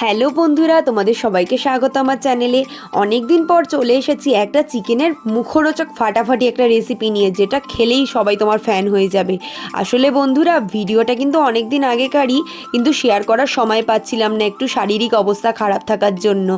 Hello বন্ধুরা, তোমাদের সবাইকে স্বাগত আমার চ্যানেলে। অনেক দিন পর চলে এসেছি একটা চিকেনের মুখরোচক ফাটাফাটি একটা রেসিপি নিয়ে, যেটা খেলেই সবাই তোমার ফ্যান হয়ে যাবে। আসলে বন্ধুরা ভিডিওটা কিন্তু অনেক দিন আগেকারই, কিন্তু শেয়ার করার সময় পাচ্ছিলাম না একটু শারীরিক অবস্থা খারাপ থাকার জন্য।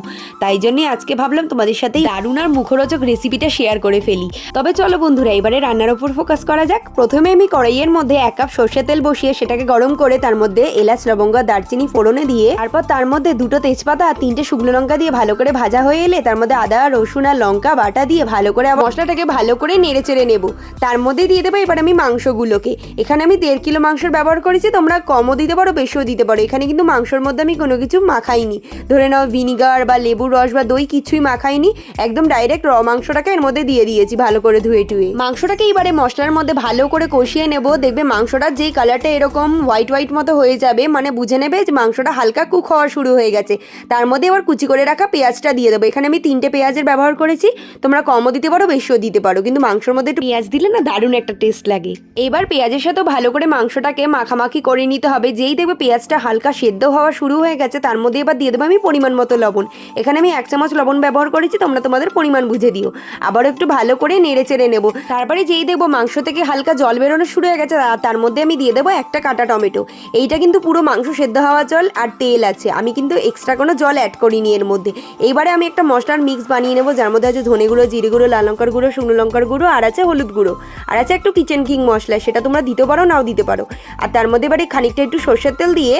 তাই জন্যই আজকে ভাবলাম তোমাদের সাথে এই দারুণ আর মুখরোচক রেসিপিটা শেয়ার করে ফেলি। তবে চলো বন্ধুরা, এবারে রান্নার ওপর ফোকাস করা যাক। প্রথমে আমি কড়াইয়ের মধ্যে এক কাপ সর্ষের তেল বসিয়ে সেটাকে গরম করে, তার মধ্যে এলাচ, লবঙ্গ দারচিনি ফোড়নে দিয়ে, তারপর তার মধ্যে দুটো তেজপাতা আর তিনটে শুকনো লঙ্কা দিয়ে ভালো করে ভাজা হয়ে এলে তার মধ্যে আদা, রসুন আর লঙ্কা বাটা দিয়ে ভালো করে মশলাটাকে ভালো করে নেড়ে চেড়ে নেব। তার মধ্যে দিয়ে দেবো এবার আমি মাংসগুলোকে। এখানে আমি দেড় কিলো মাংসের ব্যবহার করেছি, তোমরা কমও দিতে পারো, বেশিও দিতে পারো। এখানে কিন্তু মাংসর মধ্যে আমি কোনো কিছু মাখাইনি। ধরে নাও ভিনিগার বা লেবুর রস বা দই কিছুই মাখাইনি, একদম ডাইরেক্ট র মাংসটাকে এর মধ্যে দিয়ে দিয়েছি ভালো করে ধুয়ে টুয়ে। মাংসটাকে এবারে মশলার মধ্যে ভালো করে কষিয়ে নেব, দেখবে মাংসটা যেই কালারটা এরকম হোয়াইট হোয়াইট মতো হয়ে যাবে মানে বুঝে নেবে যে মাংসটা হালকা কুক হওয়া শুরু হয়ে গেছে। তার মধ্যে এবার কুচি করে রাখা পেঁয়াজটা দিয়ে দেবো। এখানে আমি তিনটে পেঁয়াজের ব্যবহার করেছি। তোমরা কমও দিতে পারো, বেশিও দিতে পারো। কিন্তু মাংসর মধ্যে একটু পেঁয়াজ দিলে না দারুণ একটা টেস্ট লাগে। এবার পেঁয়াজের সাথে ভালো করে মাংসটাকে মাখামাখি করে নিতে হবে। যেই দেখবে পেঁয়াজটা হালকা সেদ্ধ হওয়া শুরু হয়ে গেছে, তার মধ্যে এবার দিয়ে দেবো আমি পরিমাণ মতো লবণ। এখানে আমি এক চামচ লবণ ব্যবহার করেছি, তোমরা তোমাদের পরিমাণ বুঝে দিও। আবার একটু ভালো করে নেড়ে চেড়ে নেব। তারপরে যেই দেখব মাংস থেকে হালকা জল বেরোনো শুরু হয়ে গেছে, তার মধ্যে আমি দিয়ে দেবো একটা কাটা টমেটো। এইটা কিন্তু পুরো মাংস সেদ্ধ হওয়া জল আর তেল আছে। আমি কিন্তু এক্সট্রা কোনো জল অ্যাড করিনি এর মধ্যে। এইবারে আমি একটা মশলার মিক্স বানিয়ে নেব, যার মধ্যে আছে ধনে গুঁড়ো, জিরে গুঁড়ো, লাল লঙ্কার গুঁড়ো, শুকনো লঙ্কার গুঁড়ো, আর আছে হলুদ গুঁড়ো। আর আছে একটু কিচেন কিং মশলা, সেটা তোমরা দিতে পারো, নাও দিতে পারো। আর তার মধ্যে এবারে খানিকটা একটু সর্ষের তেল দিয়ে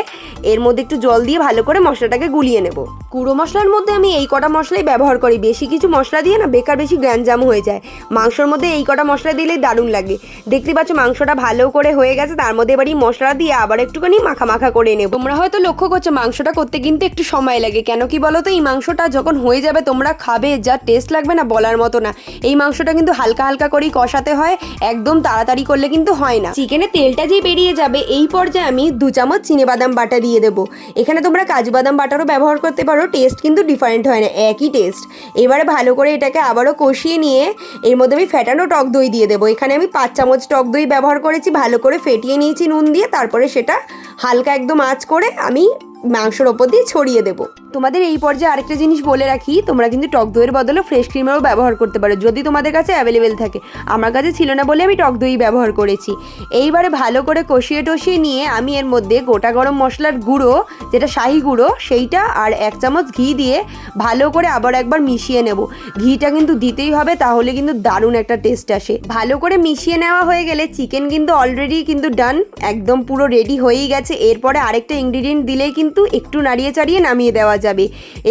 এর মধ্যে একটু জল দিয়ে ভালো করে মশলাটাকে গুলিয়ে নেব। গুঁড়ো মশলার মধ্যে আমি এই কটা মশলাই ব্যবহার করি। বেশি কিছু মশলা দিয়ে না বেকার বেশি গ্যাঞ্জাম হয়ে যায়। মাংসর মধ্যে এই কটা মশলা দিলেই দারুণ লাগে। দেখতে পাচ্ছ মাংসটা ভালো করে হয়ে গেছে, তার মধ্যে এবার এই মশলা দিয়ে আবার একটুখানি মাখা মাখা করে নেব। তোমরা হয়তো লক্ষ্য করছ মাংসটা করতে কিন্তু একটু সময় লাগে। কেন কি বলো তো এই মাংসটা যখন হয়ে যাবে, তোমরা খাবে, যা টেস্ট লাগবে না বলার মতো না। এই মাংসটা কিন্তু হালকা হালকা করেই কষাতে হয়, একদম তাড়াতাড়ি করলে কিন্তু হয় না। চিকেনের তেলটা যেই বেরিয়ে যাবে, এই পর্যায়ে আমি দু চামচ বাদাম বাটা দিয়ে দেবো। এখানে তোমরা কাজু বাদাম বাটারও ব্যবহার করতে পারো টেস্ট কিন্তু ডিফারেন্ট হয় না, একই টেস্ট এবারে ভালো করে এটাকে আবারও কষিয়ে নিয়ে, এর মধ্যে আমি ফ্যাটানো টক দই দিয়ে দেবো। এখানে আমি পাঁচ চামচ টক দই ব্যবহার করেছি, ভালো করে ফেটিয়ে নিয়েছি নুন দিয়ে, তারপরে সেটা হালকা একদম আঁচ করে আমি মাংসের ওপর দিয়ে ছড়িয়ে দেবো। তোমাদের এই পর্যায়ে আরেকটা জিনিস বলে রাখি, তোমরা কিন্তু টক দইয়ের বদলে ফ্রেশ ক্রিমেরও ব্যবহার করতে পারো, যদি তোমাদের কাছে অ্যাভেলেবেল থাকে। আমার কাছে ছিল না বলে আমি টক দই ব্যবহার করেছি। এইবারে ভালো করে কষিয়ে টষিয়ে নিয়ে আমি এর মধ্যে গোটা গরম মশলার গুঁড়ো, যেটা শাহি গুঁড়ো, সেইটা আর এক চামচ ঘি দিয়ে ভালো করে আবার একবার মিশিয়ে নেব। ঘিটা কিন্তু দিতেই হবে, তাহলে কিন্তু দারুণ একটা টেস্ট আসে। ভালো করে মিশিয়ে নেওয়া হয়ে গেলে চিকেন কিন্তু অলরেডি কিন্তু ডান একদম পুরো রেডি হয়েই গেছে। এরপরে আরেকটা ইনগ্রিডিয়েন্ট দিলেই কিন্তু একটু নাড়িয়ে চাড়িয়ে নামিয়ে দেওয়া যাবে।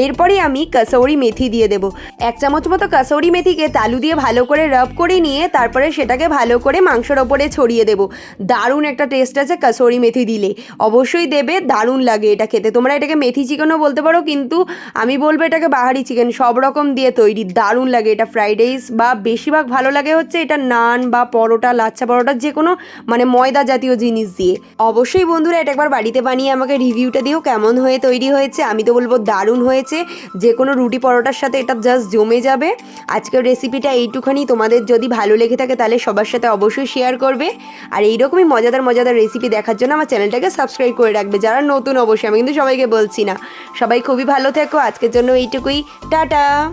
এরপরে আমি কাসৌরি মেথি দিয়ে দেবো। এক চামচ মতো কাসৌরি মেথিকে তালু দিয়ে ভালো করে রাব করে নিয়ে তারপরে সেটাকে ভালো করে মাংসর ওপরে ছড়িয়ে দেবো। দারুণ একটা টেস্ট আছে কাসৌরি মেথি দিলে। অবশ্যই দেবে, দারুণ লাগে এটা খেতে। তোমরা এটাকে মেথি চিকেনও বলতে পারো, কিন্তু আমি বলব এটাকে বাহারি চিকেন সব রকম দিয়ে তৈরি, দারুণ লাগে এটা। ফ্রাইড রাইস বা বেশিরভাগ ভালো লাগে হচ্ছে এটা নান বা পরোটা, লাচ্ছা পরোটা যে কোনো মানে ময়দা জাতীয় জিনিস দিয়ে। অবশ্যই বন্ধুরা এটা একবার বাড়িতে বানিয়ে আমাকে রিভিউটা দিও, কেমন হয়ে, তৈরি হয়েছে, আমি তো বলব দারুণ হয়েছে। যে কোনো রুটি পরোটার সাথে এটা জাস্ট জমে যাবে। আজকের রেসিপিটা এইটুখানি। তোমাদের যদি ভালো লেগে থাকে তাহলে সবার সাথে অবশ্যই শেয়ার করবে। আর এইরকমই মজাদার মজাদার রেসিপি দেখার জন্য আমার চ্যানেলটাকে সাবস্ক্রাইব করে রাখবে। যারা নতুন, অবশ্যই, আমি কিন্তু সবাইকে বলছি না। সবাই খুবই ভালো থেকো। আজকের জন্য এইটুকুই। টাটা!